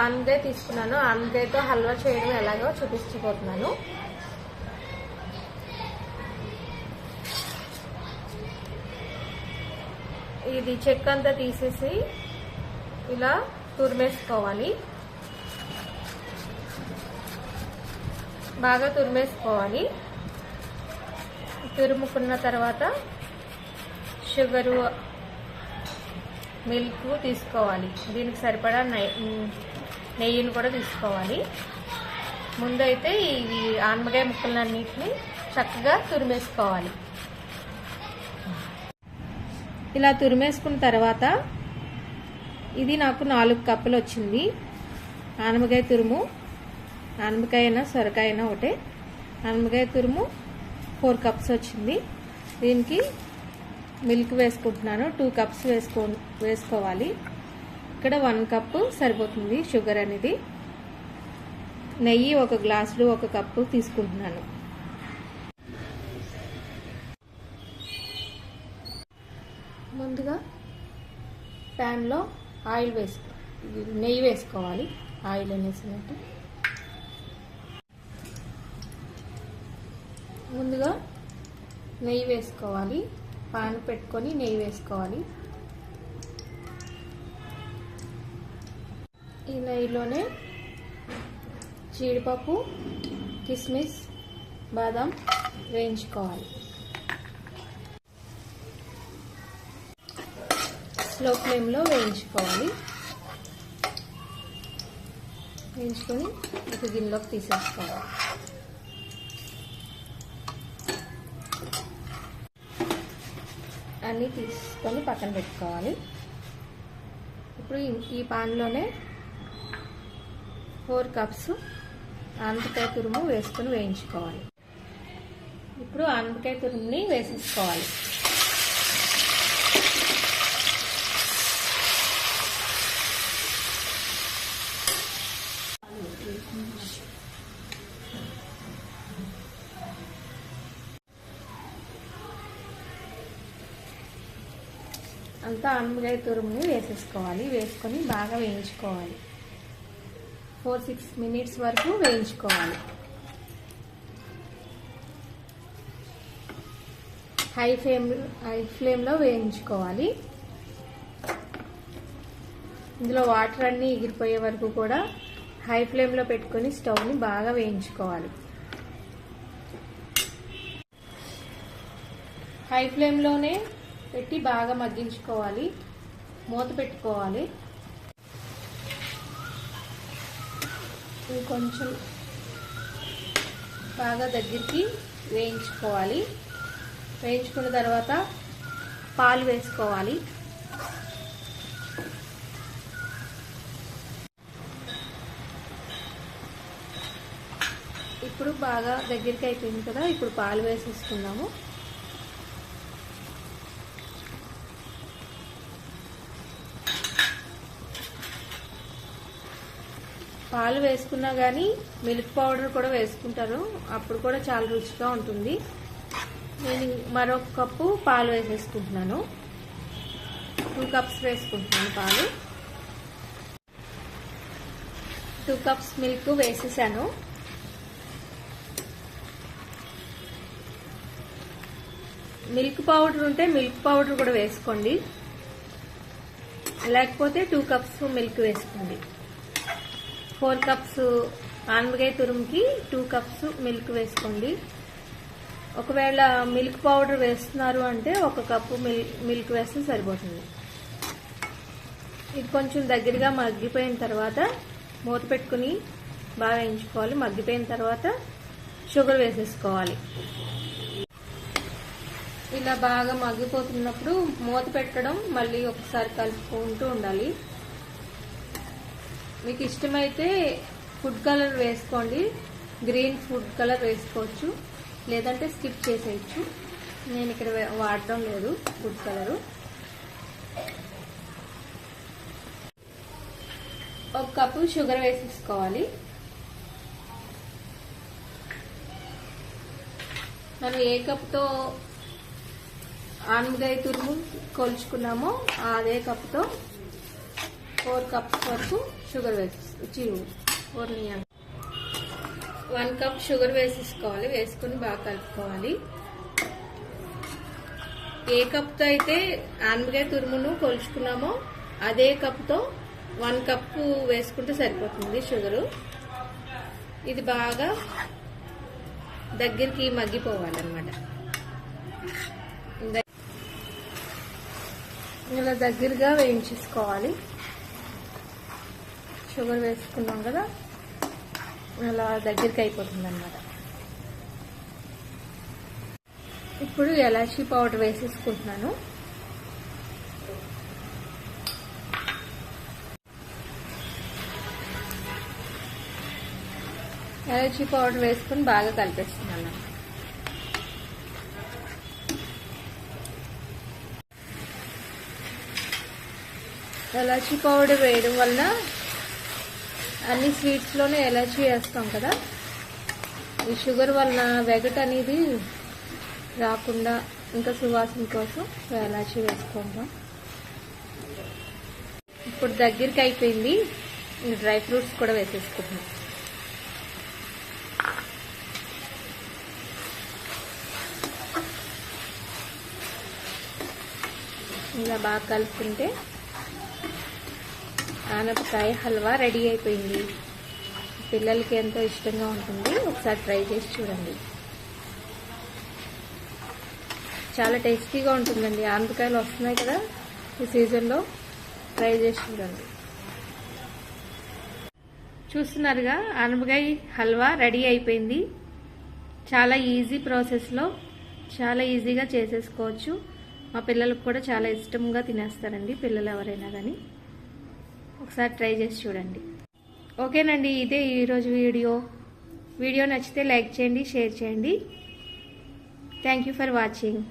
ఆనగాయ తీసుకున్నాను. ఆనగాయతో హల్వా చేయడం ఎలాగో చూపించిపోతున్నాను ఇది చెక్క అంతా తీసేసి ఇలా తురిమేసుకోవాలి. బాగా తురిమేసుకోవాలి. తురుముకున్న తర్వాత షుగరు మిల్క్ తీసుకోవాలి. దీనికి సరిపడా నెయ్యిని కూడా తీసుకోవాలి. ముందైతే ఇవి ఆనమకాయ ముక్కలన్నింటినీ చక్కగా తురిమేసుకోవాలి. ఇలా తురిమేసుకున్న తర్వాత ఇది నాకు నాలుగు కప్పులు వచ్చింది. ఆనమకాయ తురుము ఆనమకాయ అయినా సొరకాయ అయినా ఒకటే. ఆనమకాయ తురుము ఫోర్ కప్స్ వచ్చింది. దీనికి మిల్క్ వేసుకుంటున్నాను. టూ కప్స్ వేసుకో వేసుకోవాలి. ఇక్కడ వన్ కప్పు సరిపోతుంది షుగర్ అనేది. నెయ్యి ఒక గ్లాసులు ఒక కప్పు తీసుకుంటున్నాను. ముందుగా ప్యాన్లో ఆయిల్ వేసుకో నెయ్యి వేసుకోవాలి. ఆయిల్ అనేసినట్టు ముందుగా నెయ్యి వేసుకోవాలి. పాన్ పెట్టుకొని నెయ్యి వేసుకోవాలి. ఈ నెయ్యిలోనే జీడిపప్పు కిస్మిస్ బాదం వేయించుకోవాలి. స్లో ఫ్లేమ్లో వేయించుకోవాలి. వేయించుకొని ఒక గిన్నెలోకి తీసేసుకోవాలి. అన్నీ తీసుకొని పక్కన పెట్టుకోవాలి. ఇప్పుడు ఈ పాన్లోనే ఫోర్ కప్స్ ఆనపకాయ తురుము వేసుకొని వేయించుకోవాలి. ఇప్పుడు ఆనపకాయ తురుముని వేసేసుకోవాలి. అంతా ఆనపకాయ తురుముని వేసేసుకోవాలి. వేసుకొని బాగా వేయించుకోవాలి. ఫోర్ సిక్స్ మినిట్స్ వరకు వేయించుకోవాలి. హై ఫ్లేమ్ హై ఫ్లేమ్లో వేయించుకోవాలి. ఇందులో వాటర్ అన్నీ ఎగిరిపోయే వరకు కూడా హై ఫ్లేమ్లో పెట్టుకొని స్టవ్ని బాగా వేయించుకోవాలి. హై ఫ్లేమ్లోనే పెట్టి బాగా మగ్గించుకోవాలి. మూత పెట్టుకోవాలి. కొంచెం బాగా దగ్గరికి వేయించుకోవాలి. వేయించుకున్న తర్వాత పాలు వేసుకోవాలి. ఇప్పుడు బాగా దగ్గరికి అయిపోయింది కదా ఇప్పుడు పాలు వేసేసుకుందాము. పాలు వేసుకున్నా కానీ మిల్క్ పౌడర్ కూడా వేసుకుంటారు. అప్పుడు కూడా చాలా రుచిగా ఉంటుంది. నేను మరొక కప్పు పాలు వేసేసుకుంటున్నాను. టూ కప్స్ వేసుకుంటున్నాను పాలు. టూ కప్స్ మిల్క్ వేసేసాను. మిల్క్ పౌడర్ ఉంటే మిల్క్ పౌడర్ కూడా వేసుకోండి. లేకపోతే టూ కప్స్ మిల్క్ వేసుకోండి. ఫోర్ కప్స్ ఆనపకాయ తురుముకి టూ కప్స్ మిల్క్ వేసుకోండి. ఒకవేళ మిల్క్ పౌడర్ వేస్తున్నారు అంటే ఒక కప్పు మిల్క్ వేస్తే సరిపోతుంది. ఇది కొంచెం దగ్గరగా మగ్గిపోయిన తర్వాత మూత పెట్టుకుని బాగా వేయించుకోవాలి మగ్గిపోయిన తర్వాత షుగర్ వేసేసుకోవాలి. ఇలా బాగా మగ్గిపోతున్నప్పుడు మూత పెట్టడం మళ్ళీ ఒకసారి కలుపుకుంటూ ఉండాలి. మీకు ఇష్టమైతే ఫుడ్ కలర్ వేసుకోండి. గ్రీన్ ఫుడ్ కలర్ వేసుకోవచ్చు. లేదంటే స్కిప్ చేసేయచ్చు. నేను ఇక్కడ వాడటం లేదు ఫుడ్ కలరు. ఒక కప్పు షుగర్ వేసేసుకోవాలి. మనం ఏ కప్తో ఆనపకాయ తురుము కొలుచుకున్నామో అదే కప్తో ఫోర్ కప్స్ వరకు షుగర్ వేసేస్తాం వన్ కప్ షుగర్ వేసేసుకోవాలి వేసుకొని బాగా కలుపుకోవాలి. ఏ కప్తో అయితే ఆనపకాయ తురుమును కొలుచుకున్నామో అదే కప్తో వన్ కప్పు వేసుకుంటే సరిపోతుంది షుగరు. ఇది బాగా దగ్గరికి మగ్గిపోవాలన్నమాట. ఇలా దగ్గరగా వేయించేసుకోవాలి. షుగర్ వేసుకున్నాం కదా అలా దగ్గరికి అయిపోతుంది అనమాట ఇప్పుడు ఎలాచీ పౌడర్ వేసేసుకుంటున్నాను. ఎలాచీ పౌడర్ వేసుకుని బాగా కలిపేస్తున్నాను. ఎలాచీ పౌడర్ వేయడం వల్ల అన్ని స్వీట్స్లోనే ఎలర్జీ వేస్తాం కదా? ఈ షుగర్ వలన వెగట్ అనేది రాకుండా ఇంకా సువాసన కోసం ఎలర్జీ వేసుకుంటాం. ఇప్పుడు దగ్గరికి అయిపోయింది. డ్రై ఫ్రూట్స్ కూడా వేసేసుకుంటున్నాం. ఇలా బాగా కలుపుకుంటే ఆనపకాయ హల్వా రెడీ అయిపోయింది. పిల్లలకి ఎంతో ఇష్టంగా ఉంటుంది. ఒకసారి ట్రై చేసి చూడండి. చాలా టేస్టీగా ఉంటుందండి. ఆనపకాయలు వస్తున్నాయి కదా ఈ సీజన్లో. ట్రై చేసి చూడండి. చూస్తున్నారుగా ఆనపకాయ హల్వా రెడీ అయిపోయింది. చాలా ఈజీ ప్రాసెస్లో చాలా ఈజీగా చేసేసుకోవచ్చు. మా పిల్లలకు కూడా చాలా ఇష్టంగా తినేస్తారండి పిల్లలు ఎవరైనా కానీ. ఒకసారి ట్రై చేసి చూడండి. ఓకేనండి ఇదే ఈరోజు వీడియో. వీడియో నచ్చితే లైక్ చేయండి షేర్ చేయండి. Thank you for watching